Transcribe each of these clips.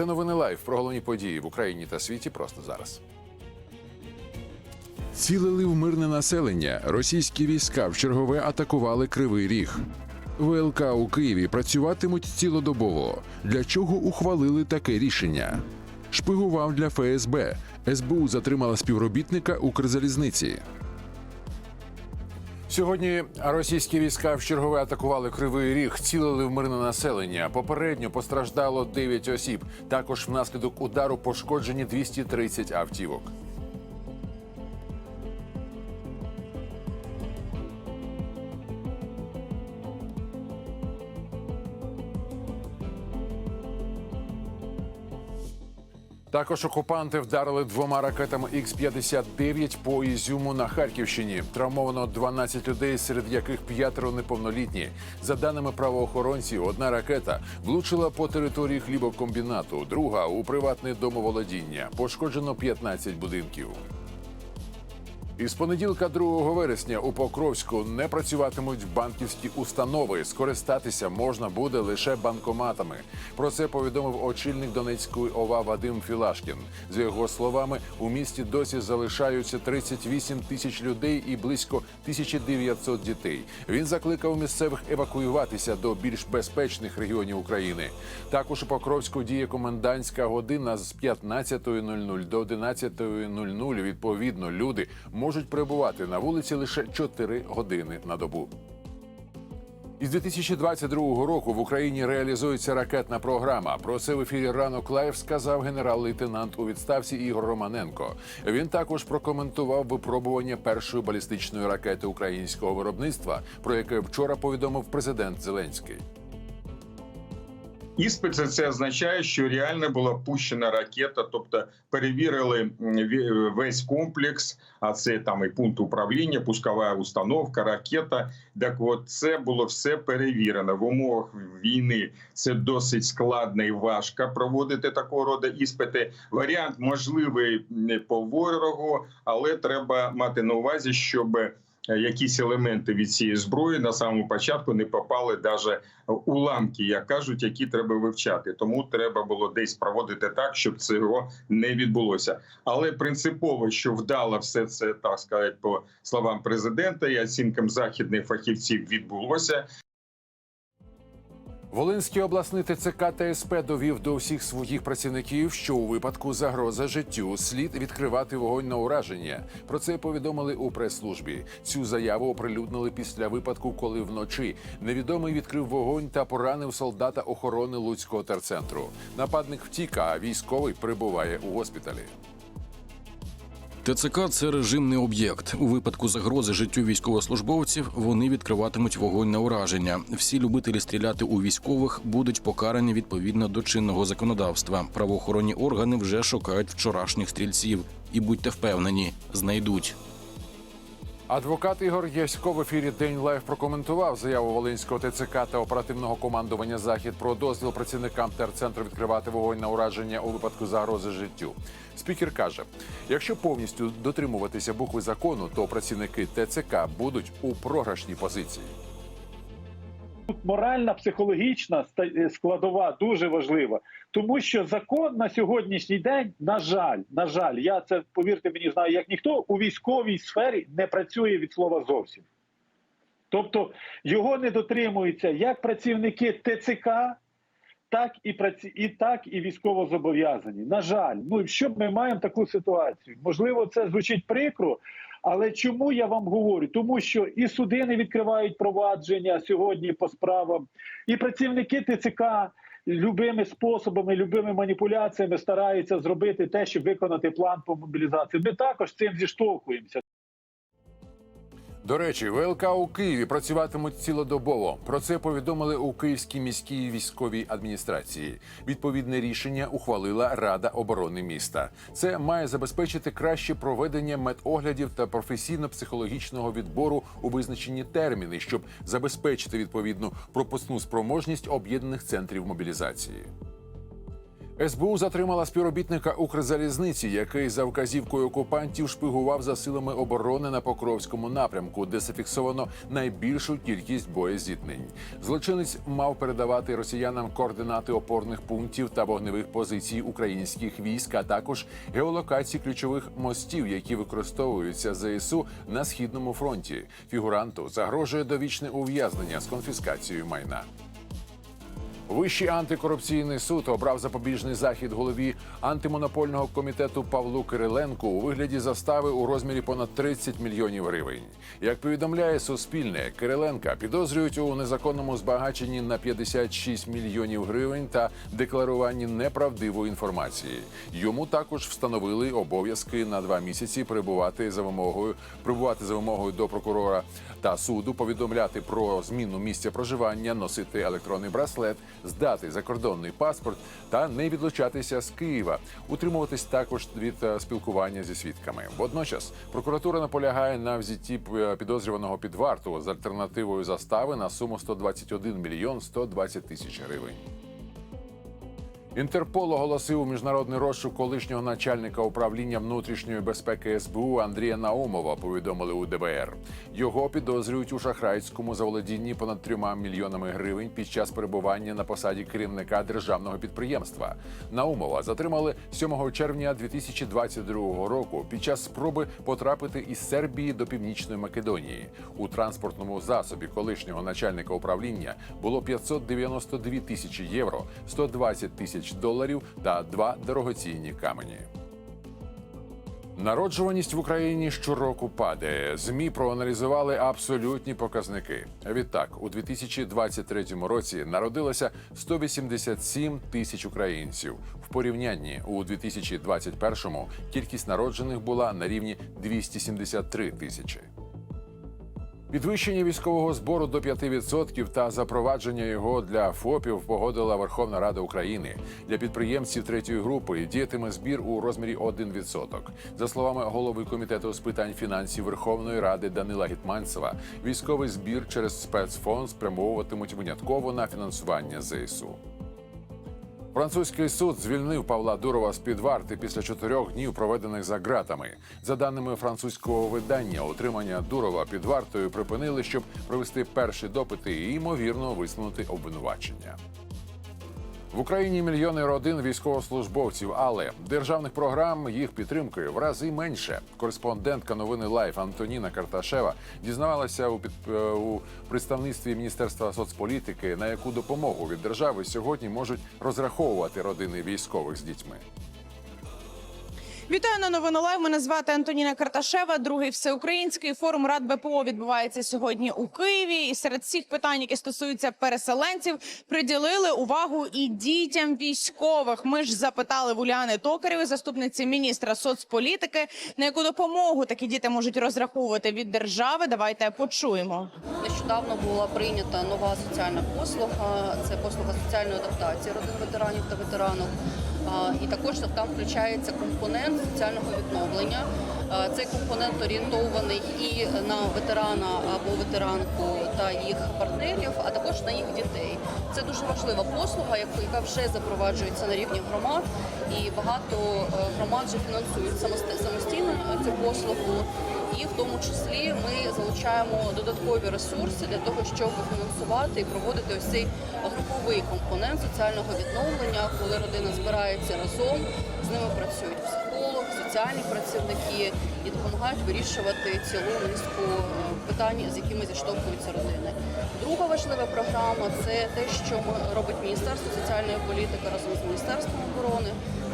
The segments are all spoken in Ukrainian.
Це новини лайв про головні події в Україні та світі просто зараз. Цілили в мирне населення. Російські війська в чергове атакували Кривий Ріг. ВЛК у Києві працюватимуть цілодобово. Для чого ухвалили таке рішення? Шпигував для ФСБ. СБУ затримала співробітника Укрзалізниці. Сьогодні російські війська в чергове атакували Кривий Ріг, цілили в мирне населення. Попередньо постраждало 9 осіб. Також внаслідок удару пошкоджені 230 автівок. Також окупанти вдарили двома ракетами Х-59 по Ізюму на Харківщині. Травмовано 12 людей, серед яких п'ятеро неповнолітні. За даними правоохоронців, одна ракета влучила по території хлібокомбінату, друга у приватне домоволодіння. Пошкоджено 15 будинків. Із понеділка, 2 вересня, у Покровську не працюватимуть банківські установи. Скористатися можна буде лише банкоматами. Про це повідомив очільник Донецької ОВА Вадим Філашкін. За його словами, у місті досі залишаються 38 тисяч людей і близько 1900 дітей. Він закликав місцевих евакуюватися до більш безпечних регіонів України. Також у Покровську діє комендантська година з 15.00 до 11.00. Відповідно, люди можуть перебувати на вулиці лише 4 години на добу. Із 2022 року в Україні реалізується ракетна програма. Про це в ефірі ранок лайв сказав генерал-лейтенант у відставці Ігор Романенко. Він також прокоментував випробування першої балістичної ракети українського виробництва, про яке вчора повідомив президент Зеленський. Іспит це, означає, що реально була пущена ракета, тобто перевірили весь комплекс. А це там і пункт управління, пускова установка, ракета. Так, от це було все перевірено в умовах війни. Це досить складно і важко проводити такого роду іспити. Варіант можливий не по ворогу, але треба мати на увазі, щоб якісь елементи від цієї зброї на самому початку не попали навіть уламки, як кажуть, які треба вивчати. Тому треба було десь проводити так, щоб цього не відбулося. Але принципово, що вдало все це так сказати, по словам президента і оцінкам західних фахівців відбулося. Волинський обласний ТЦК та СП довів до всіх своїх працівників, що у випадку загрози життю слід відкривати вогонь на ураження. Про це повідомили у прес-службі. Цю заяву оприлюднили після випадку, коли вночі невідомий відкрив вогонь та поранив солдата охорони Луцького терцентру. Нападник втік, а військовий перебуває у госпіталі. ТЦК це режимний об'єкт. У випадку загрози життю військовослужбовців вони відкриватимуть вогонь на ураження. Всі любителі стріляти у військових будуть покарані відповідно до чинного законодавства. Правоохоронні органи вже шукають вчорашніх стрільців. І будьте впевнені, знайдуть. Адвокат Ігор Євсько в ефірі День Лайв прокоментував заяву Волинського ТЦК та оперативного командування Захід про дозвіл працівникам терцентру відкривати вогонь на ураження у випадку загрози життю. Спікер каже: якщо повністю дотримуватися букви закону, то працівники ТЦК будуть у програшній позиції. Тут моральна, психологічна е, складова дуже важлива, тому що закон на сьогоднішній день, на жаль, на жаль, я це повірте мені, знаю як ніхто у військовій сфері не працює від слова зовсім. Тобто його не дотримуються як працівники ТЦК, так і праці... і так і військовозобов'язані. На жаль, ну що ми маємо таку ситуацію? Можливо, це звучить прикро, але чому я вам говорю? Тому що і суди не відкривають провадження сьогодні по справам, і працівники ТЦК любими способами, любими маніпуляціями стараються зробити те, щоб виконати план по мобілізації. Ми також цим зіштовхуємося. До речі, ВЛК у Києві працюватимуть цілодобово. Про це повідомили у Київській міській військовій адміністрації. Відповідне рішення ухвалила Рада оборони міста. Це має забезпечити краще проведення медоглядів та професійно-психологічного відбору у визначені терміни, щоб забезпечити відповідну пропускну спроможність об'єднаних центрів мобілізації. СБУ затримала співробітника Укрзалізниці, який за вказівкою окупантів шпигував за силами оборони на Покровському напрямку, де зафіксовано найбільшу кількість боєзіткнень. Злочинець мав передавати росіянам координати опорних пунктів та вогневих позицій українських військ, а також геолокації ключових мостів, які використовуються ЗСУ на східному фронті. Фігуранту загрожує довічне ув'язнення з конфіскацією майна. Вищий антикорупційний суд обрав запобіжний захід голові антимонопольного комітету Павлу Кириленку у вигляді застави у розмірі понад 30 мільйонів гривень. Як повідомляє Суспільне, Кириленка підозрюють у незаконному збагаченні на 56 мільйонів гривень та декларуванні неправдивої інформації. Йому також встановили обов'язки на два місяці перебувати за вимогою прибувати за вимогою до прокурора та суду, повідомляти про зміну місця проживання, носити електронний браслет, здати закордонний паспорт та не відлучатися з Києва, утримуватись також від е, спілкування зі свідками. Водночас прокуратура наполягає на взятті е, підозрюваного під варту з альтернативою застави на суму 121 мільйон 120 тисяч гривень. Інтерпол оголосив у міжнародний розшук колишнього начальника управління внутрішньої безпеки СБУ Андрія Наумова. Повідомили у ДБР. Його підозрюють у шахрайському заволодінні понад трьома мільйонами гривень під час перебування на посаді керівника державного підприємства. Наумова затримали 7 червня 2022 року під час спроби потрапити із Сербії до Північної Македонії. У транспортному засобі колишнього начальника управління було 592 тисячі євро, 120 тисяч доларів та два дорогоцінні камені. Народжуваність в Україні щороку падає. Змі проаналізували абсолютні показники. Відтак, у 2023 році народилося 187 тисяч українців. В порівнянні у 2021-му кількість народжених була на рівні 273 тисячі. Підвищення військового збору до 5% та запровадження його для ФОПів погодила Верховна Рада України. Для підприємців третьої групи діятиме збір у розмірі 1%. За словами голови комітету з питань фінансів Верховної Ради Данила Гетманцева, військовий збір через спецфонд спрямовуватимуть винятково на фінансування ЗСУ. Французький суд звільнив Павла Дурова з під варти після чотирьох днів, проведених за ґратами. За даними французького видання, отримання Дурова під вартою припинили, щоб провести перші допити і ймовірно висунути обвинувачення. В Україні мільйони родин військовослужбовців, але державних програм їх підтримки в рази менше. Кореспондентка новини Лайф Антоніна Карташева дізнавалася у під е, у представництві Міністерства соцполітики, на яку допомогу від держави сьогодні можуть розраховувати родини військових з дітьми. Вітаю на новину Лайв. Мене звати Антоніна Карташева. Другий всеукраїнський форум Рад БПО відбувається сьогодні у Києві. І серед всіх питань, які стосуються переселенців, приділили увагу і дітям військових. Ми ж запитали в Уляни Токарєвої, заступниці міністра соцполітики, на яку допомогу такі діти можуть розраховувати від держави. Давайте почуємо. Нещодавно була прийнята нова соціальна послуга. Це послуга соціальної адаптації родин ветеранів та ветеранок. І також там включається компонент соціального відновлення. А, Цей компонент орієнтований і на ветерана або ветеранку та їх партнерів, а також на їх дітей. Це дуже важлива послуга, яка вже запроваджується на рівні громад, і багато е, громад вже фінансують самостійно е, цю послугу. І в тому числі ми залучаємо додаткові ресурси для того, щоб фінансувати і проводити ось цей груповий компонент соціального відновлення, коли родина збирається разом, з ними працюють психолог, соціальні працівники і допомагають вирішувати цілу низку е, питань, з якими зіштовхуються родини. Друга важлива програма це те, що робить Міністерство соціальної політики разом з Міністерством оборони.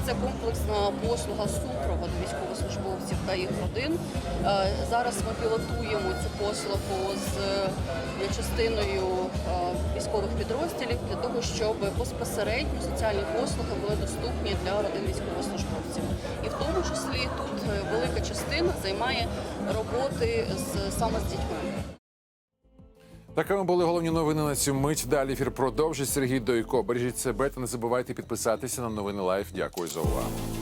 Це комплексна послуга супроводу військовослужбовців та їх родин. Е, Зараз ми пілотуємо цю послугу з е, частиною е, військових підрозділів для того, щоб безпосередньо соціальні послуги були доступні для родин військовослужбовців. І в тому числі тут велика частина займає роботи з саме з Такими були головні новини на цю мить. Далі ефір продовжить Сергій Дойко. Бережіть себе та не забувайте підписатися на новини Лайф. Дякую за увагу.